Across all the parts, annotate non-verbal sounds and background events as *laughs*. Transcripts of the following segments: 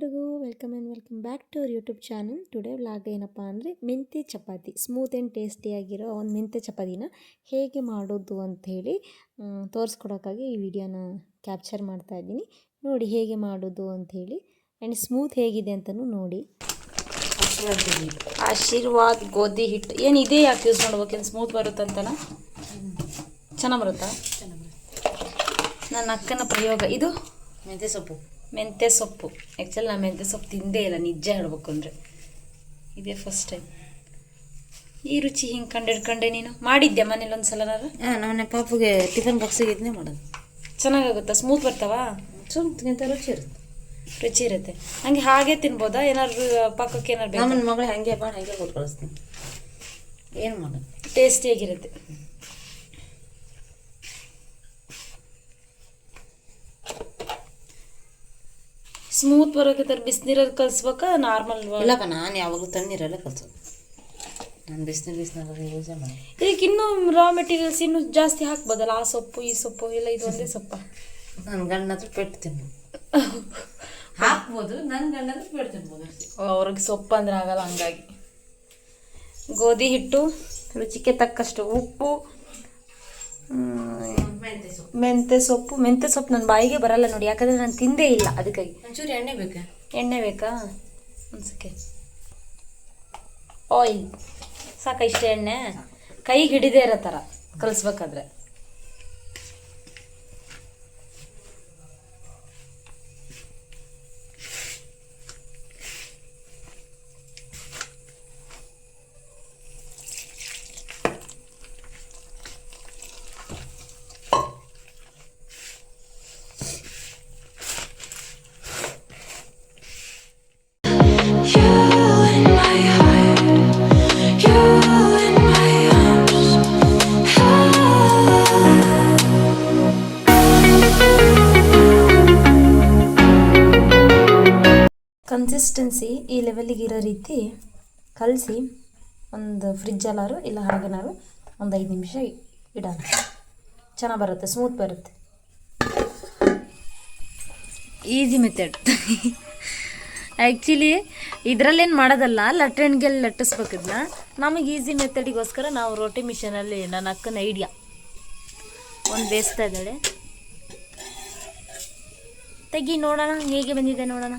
Welcome back to our YouTube channel. Today vlog ಏನಪ್ಪ ಅಂದರೆ ಮೆಂತ್ಯ ಚಪಾತಿ. ಸ್ಮೂತ್ ಆ್ಯಂಡ್ ಟೇಸ್ಟಿಯಾಗಿರೋ ಒಂದು ಮೆಂತೆ ಚಪಾತಿನ ಹೇಗೆ ಮಾಡೋದು ಅಂಥೇಳಿ ತೋರಿಸ್ಕೊಡೋಕ್ಕಾಗಿ ಈ ವಿಡಿಯೋನ ಕ್ಯಾಪ್ಚರ್ ಮಾಡ್ತಾ ಇದ್ದೀನಿ. ನೋಡಿ ಹೇಗೆ ಮಾಡೋದು ಅಂಥೇಳಿ ಆ್ಯಂಡ್ ಸ್ಮೂತ್ ಹೇಗಿದೆ ಅಂತಲೂ ನೋಡಿ. ಆಶೀರ್ವಾದ್ ಗೋಧಿ ಹಿಟ್ಟು. ಏನು ಇದೇ ಯಾಕೆ ಯೂಸ್ ಮಾಡ್ಬೇಕೇನು ಸ್ಮೂತ್ ಬರುತ್ತಂತನ ಚೆನ್ನಾಗಿ ಬರುತ್ತಾ? ನನ್ನ ಅಕ್ಕನ ಪ್ರಯೋಗ. ಇದು? ಮೆಂತೆ ಸೊಪ್ಪು. ಮೆಂತ್ಯ ಸೊಪ್ಪು. ಆ್ಯಕ್ಚುಲಿ ನಾನು ಮೆಂತ್ಯ ಸೊಪ್ಪು ತಿಂದೇ ಇಲ್ಲ ನಿಜ ಹೇಳ್ಬೇಕು ಅಂದರೆ. ಇದೇ ಫಸ್ಟ್ ಟೈಮ್ ಈ ರುಚಿ ಹಿಂಗೆ ಕಂಡಿಡ್ಕೊಂಡೆ ನೀನು? ಮಾಡಿದ್ದೆ ಮನೇಲಿ ಒಂದು ಸಲನಾರ ಹಾಂ ನಮ್ಮ ಪಾಪುಗೆ ಟಿಫನ್ ಬಾಕ್ಸಿಗೆ ಇದನ್ನೇ ಮಾಡೋದು. ಚೆನ್ನಾಗಾಗುತ್ತಾ? ಸ್ಮೂತ್ ಬರ್ತಾವಾ? ಸ್ಮೂತ್ಗಿಂತ ರುಚಿ ಇರುತ್ತೆ. ರುಚಿ ಇರುತ್ತೆ. ಹಂಗೆ ಹಾಗೆ ತಿನ್ಬೋದಾ? ಏನಾದ್ರು ಪಾಕಕ್ಕೆ ಏನಾದ್ರು ಬೇಕು? ನಮ್ಮನ ಮಗಳು ಹಾಗೆ ಬಾ ಹಾಗೆ ಕೊಟ್ಟು ಕಳಿಸ್ತೀನಿ ಏನು ಮಾಡೋದು? ಟೇಸ್ಟಿಯಾಗಿರುತ್ತೆ ಸ್ಮೂತ್ ಬರೋಕೈತಾರೆ ತರ ಬಿಸಿನೀರಲ್ಲಿ ಕಲಿಸ್ಬೇಕಾ? ನಾರ್ಮಲ್ ಇಲ್ಲಪ್ಪ ನಾನು ಯಾವಾಗಲೂ ತಣ್ಣೀರಲ್ಲೇ ಕಲ್ಸೋದು. ನಾನು ಬಿಸಿನೀರು ಬಿಸಿನೀರಲ್ಲಿ ಯೂಸ್ ಮಾಡಿ ಇದಕ್ಕೆ ಇನ್ನೂ ರಾ ಮೆಟೀರಿಯಲ್ಸ್ ಇನ್ನೂ ಜಾಸ್ತಿ ಹಾಕ್ಬೋದಲ್ಲ ಆ ಸೊಪ್ಪು ಈ ಸೊಪ್ಪು ಇಲ್ಲ ಇದು ಒಂದೇ ಸೊಪ್ಪ? ನನ್ನ ಗಂಡನ ಹತ್ರ ಪೆಟ್ಟು ತಿನ್ನು. *laughs* ಹಾಕ್ಬೋದು ನನ್ನ ಗಂಡ ಹತ್ರ ಪೆಟ್ಟು ತಿನ್ಬೋದು ಅವ್ರಿಗೆ ಸೊಪ್ಪು ಅಂದ್ರೆ ಆಗಲ್ಲ ಹಂಗಾಗಿ. ಗೋಧಿ ಹಿಟ್ಟು ರುಚಿಗೆ ತಕ್ಕಷ್ಟು ಉಪ್ಪು ಮೆಂತ್ಯ ಸೊಪ್ಪು ಮೆಂತ್ಯ ಸೊಪ್ಪು ನನ್ನ ಬಾಯಿಗೆ ಬರಲ್ಲ ನೋಡಿ ಯಾಕಂದ್ರೆ ನಾನು ತಿಂದೇ ಇಲ್ಲ ಅದಕ್ಕಾಗಿ ಒಂಚೂರು ಎಣ್ಣೆ ಬೇಕಾ? ಎಣ್ಣೆ ಬೇಕಾ? ಅನ್ಸಕ್ಕೆ ಓಯ್ ಆಯಿಲ್ ಸಾಕ ಇಷ್ಟೇ ಎಣ್ಣೆ? ಕೈಗೆ ಹಿಡಿದೇ ಇರೋ ಥರ ಕಲಿಸ್ಬೇಕಾದ್ರೆ. ಕನ್ಸಿಸ್ಟೆನ್ಸಿ ಈ ಲೆವೆಲಿಗೆ ಇರೋ ರೀತಿ ಕಲಸಿ ಒಂದು ಫ್ರಿಜ್ಜಲ್ಲಾರು ಇಲ್ಲ ಹಾಗೇನಾರು ಒಂದು ಐದು ನಿಮಿಷ ಇಡೋಣ. ಚೆನ್ನಾಗಿ ಬರುತ್ತೆ ಸ್ಮೂತ್ ಬರುತ್ತೆ. ಈಸಿ ಮೆಥಡ್ ಆ್ಯಕ್ಚುಲಿ ಇದರಲ್ಲೇನು ಮಾಡೋದಲ್ಲ ಲಟ್ಟಣಿಗೆ ಲಟ್ಟಿಸ್ಬೇಕು ಇದನ್ನ ನಮಗೆ ಈಸಿ ಮೆಥಡಿಗೋಸ್ಕರ ನಾವು ರೋಟಿ ಮಿಷನಲ್ಲಿ ನನ್ನ ಅಕ್ಕನ ಐಡಿಯಾ ಒಂದು ಬೇಯಿಸ್ತಾ ಇದ್ದಾಳೆ. ತೆಗಿ, ನೋಡೋಣ, ಹೇಗೆ ಬಂದಿದೆ ನೋಡೋಣ.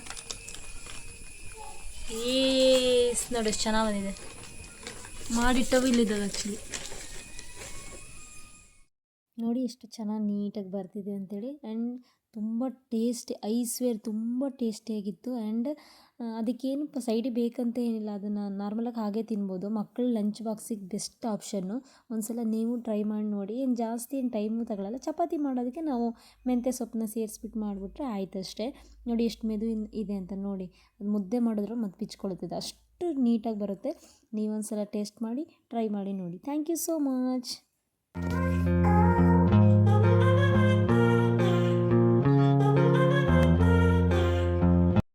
ಏಸ್ ನೋಡಿ ಎಷ್ಟು ಚೆನ್ನಾಗಿ ಬಂದಿದೆ. ಮಾಡಿಟ್ಟವು ಇಲ್ಲಿದ್ದಾವೆ ಆ್ಯಕ್ಚುಲಿ ನೋಡಿ ಎಷ್ಟು ಚೆನ್ನಾಗಿ ನೀಟಾಗಿ ಬರ್ತಿದೆ ಅಂತೇಳಿ. ಆ್ಯಂಡ್ ತುಂಬ ಟೇಸ್ಟಿ ಐಸ್ವೇರ್ ತುಂಬ ಟೇಸ್ಟಿಯಾಗಿತ್ತು. ಆ್ಯಂಡ್ ಅದಕ್ಕೇನು ಸೈಡಿಗೆ ಬೇಕಂತ ಏನಿಲ್ಲ. ಅದನ್ನು ನಾರ್ಮಲಾಗಿ ಹಾಗೆ ತಿನ್ಬೋದು. ಮಕ್ಕಳು ಲಂಚ್ ಬಾಕ್ಸಿಗೆ ಬೆಸ್ಟ್ ಆಪ್ಷನ್ನು ಒಂದ್ಸಲ ನೀವು ಟ್ರೈ ಮಾಡಿ ನೋಡಿ. ಏನು ಜಾಸ್ತಿ ಏನು ಟೈಮು ತಗೊಳ್ಳಲ್ಲ ಚಪಾತಿ ಮಾಡೋದಕ್ಕೆ ನಾವು ಮೆಂತ್ಯ ಸೊಪ್ಪನ್ನ ಸೇರಿಸ್ಬಿಟ್ಟು ಮಾಡಿಬಿಟ್ರೆ ಆಯ್ತು ಅಷ್ಟೇ. ನೋಡಿ ಎಷ್ಟು ಮೆದು ಇದೆ ಅಂತ ನೋಡಿ. ಅದು ಮುದ್ದೆ ಮಾಡಿದ್ರು ಮತ್ತು ಬಿಚ್ಕೊಳ್ತಿದ್ದೆ ಅಷ್ಟು ನೀಟಾಗಿ ಬರುತ್ತೆ. ನೀವೊಂದ್ಸಲ ಟೇಸ್ಟ್ ಮಾಡಿ ಟ್ರೈ ಮಾಡಿ ನೋಡಿ. Thank you so much